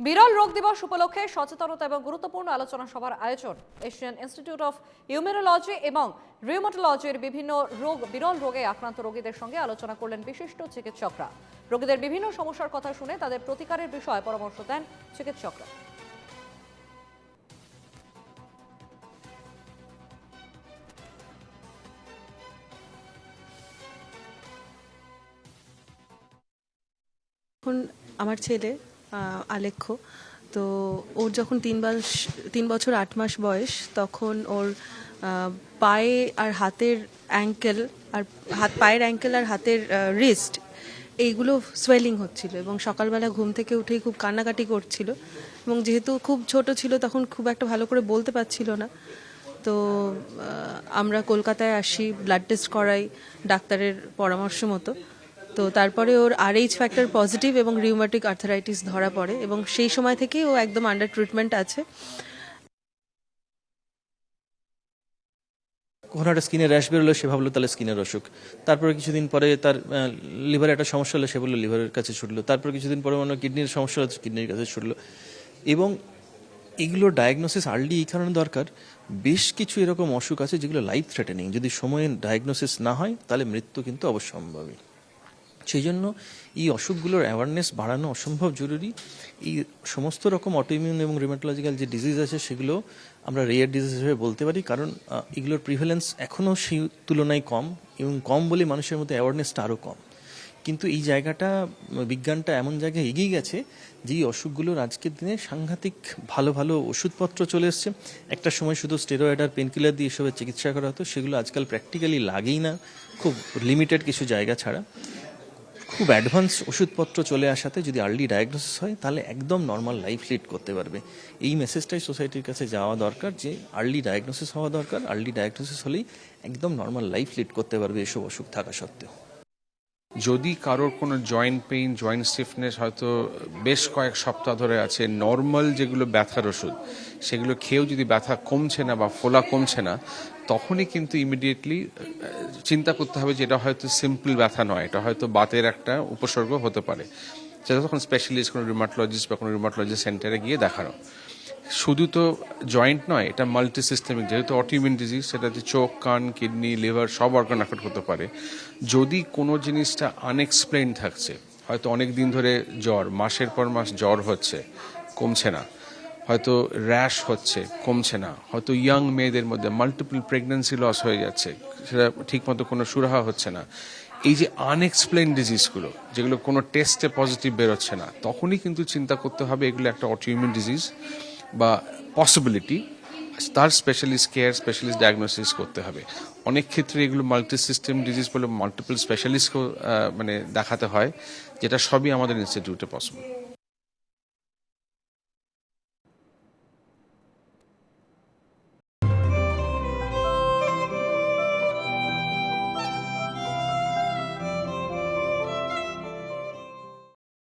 বিরল রোগ দিবস উপলক্ষে সচেতনতা এবং গুরুত্বপূর্ণ আলোচনা সভার আয়োজন। এশিয়ান ইনস্টিটিউট অফ ইউমেরোলজি এবং রিউমাটোলজির বিভিন্ন রোগ, বিরল রোগে আক্রান্ত রোগীদের সঙ্গে আলোচনা করলেন বিশিষ্ট চিকিৎসকরা। রোগীদের বিভিন্ন সমস্যার কথা শুনে তাদের প্রতিকারের বিষয়ে পরামর্শ দেন চিকিৎসকরা। এখন আমার ছেলে আলেখ্য। তো ওর যখন তিন মাস তিন বছর আট মাস বয়স, তখন ওর পায়ে আর হাতের অ্যাঙ্কেল আর হাত, পায়ের অ্যাঙ্কেল আর হাতের রিস্ট এইগুলো সোয়েলিং হচ্ছিল এবং সকালবেলা ঘুম থেকে উঠেই খুব কান্নাকাটি করছিল এবং যেহেতু খুব ছোট ছিল তখন খুব একটা ভালো করে বলতে পারছিল না। তো আমরা কলকাতায় আসি ব্লাড টেস্ট করাই ডাক্তারের পরামর্শ মতো। তো তারপরে ওর আরএইচ ফ্যাক্টর পজিটিভ এবং রিউমাটিক আর্থারাইটিস ধরা পড়ে এবং সেই সময় থেকেই ও একদম আন্ডার ট্রিটমেন্ট আছে। কখনো একটা স্কিনের র্যাশ বেরোলো, সে ভাবলো তাহলে স্কিনের অসুখ। তারপরে কিছুদিন পরে তার লিভারে একটা সমস্যা হলো, সে বলল লিভারের কাছে ছুটলো। তারপর কিছুদিন পরে মনে কিডনির সমস্যা হলো কিডনির কাছে ছুটলো। এবং এগুলো ডায়াগনোসিস আর্লি এই কারণে দরকার। বেশ কিছু এরকম অসুখ আছে যেগুলো লাইফ থ্রেটেনিং যদি সময়ে ডায়াগনোসিস না হয়, তাহলে মৃত্যু কিন্তু অবশ্যম্ভাবী। সেই জন্য এই অসুখগুলোর অ্যাওয়ারনেস বাড়ানো অসম্ভব জরুরি। এই সমস্ত রকম অটোইমিউন এবং রিমেটোলজিক্যাল যে ডিজিজ আছে, সেগুলো আমরা রেয়ার ডিজিজ হিসেবে বলতে পারি। কারণ এগুলোর প্রিভ্যালেন্স এখনও সেই তুলনায় কম এবং কম বলে মানুষের মধ্যে অ্যাওয়ারনেসটা আরও কম। কিন্তু এই জায়গাটা, বিজ্ঞানটা এমন জায়গায় এগিয়ে গেছে যে এই অসুখগুলোর আজকের দিনে সাংঘাতিক ভালো ভালো ওষুধপত্র চলে এসছে। একটা সময় শুধু স্টেরয়েড আর পেনকিলার দিয়ে এসবের চিকিৎসা করা হতো। সেগুলো আজকাল প্র্যাকটিক্যালি লাগেই না। খুব লিমিটেড কিছু জায়গা ছাড়া। খুব অ্যাডভান্স ওষুধপত্র চলে আসাতে যদি আর্লি ডায়াগনোসিস হয়, তাহলে একদম নর্মাল লাইফ লিড করতে পারবে। এই মেসেজটাই সোসাইটির কাছে যাওয়া দরকার যে, আর্লি ডায়াগনোসিস হওয়া দরকার, আর্লি ডায়াগনোসিস হলেই একদম নর্মাল লাইফ লিড করতে পারবে এসব অসুখ থাকা সত্ত্বেও। যদি কারোর কোনো জয়েন্ট পেইন জয়েন্ট স্টিফনেস হয়তো বেশ কয়েক সপ্তাহ ধরে আছে নর্মাল যেগুলো ব্যথার ওষুধ, সেগুলো খেয়েও যদি ব্যথা কমছে না বা ফোলা কমছে না, তখনই কিন্তু ইমিডিয়েটলি চিন্তা করতে হবে যে এটা হয়তো সিম্পল ব্যথা নয়, এটা হয়তো বাতের একটা উপসর্গ হতে পারে। সেটা তখন স্পেশালিস্ট কোনো রিমাটোলজিস্ট বা কোনো রিমাটোলজি সেন্টারে গিয়ে দেখানো। শুধু তো জয়েন্ট নয়, এটা মাল্টি সিস্টেমিক যেহেতু অটিমিউন ডিজিজ সেটাতে চোখ, কান কিডনি লিভার সব অর্গান এফেক্ট করতে পারে। যদি কোনো জিনিসটা আনএক্সপ্লেইন থাকছে, হয়তো অনেক দিন ধরে জ্বর, মাসের পর মাস জ্বর হচ্ছে, কমছে না। হয়তো র্যাশ হচ্ছে, কমছে না। হয়তো ইয়াং মেয়েদের মধ্যে মাল্টিপল প্রেগন্যান্সি লস হয়ে যাচ্ছে, সেটা ঠিকমতো কোনো সুরাহা হচ্ছে না। এই যে আনএক্সপ্লেন ডিজিজগুলো যেগুলো কোনো টেস্টে পজিটিভ বেরোচ্ছে না, তখনই কিন্তু চিন্তা করতে হবে এগুলো একটা অটিউমিউন ডিজিজ বা পসিবিলিটি তার স্পেশালিস্ট কেয়ার স্পেশালিস্ট ডায়াগনোসিস করতে হবে। অনেক ক্ষেত্রে এগুলো মাল্টি সিস্টেম ডিজিজ বলে মাল্টিপল স্পেশালিস্টকেও মানে দেখাতে হয়, যেটা সবই আমাদের ইনস্টিটিউটে পসিবল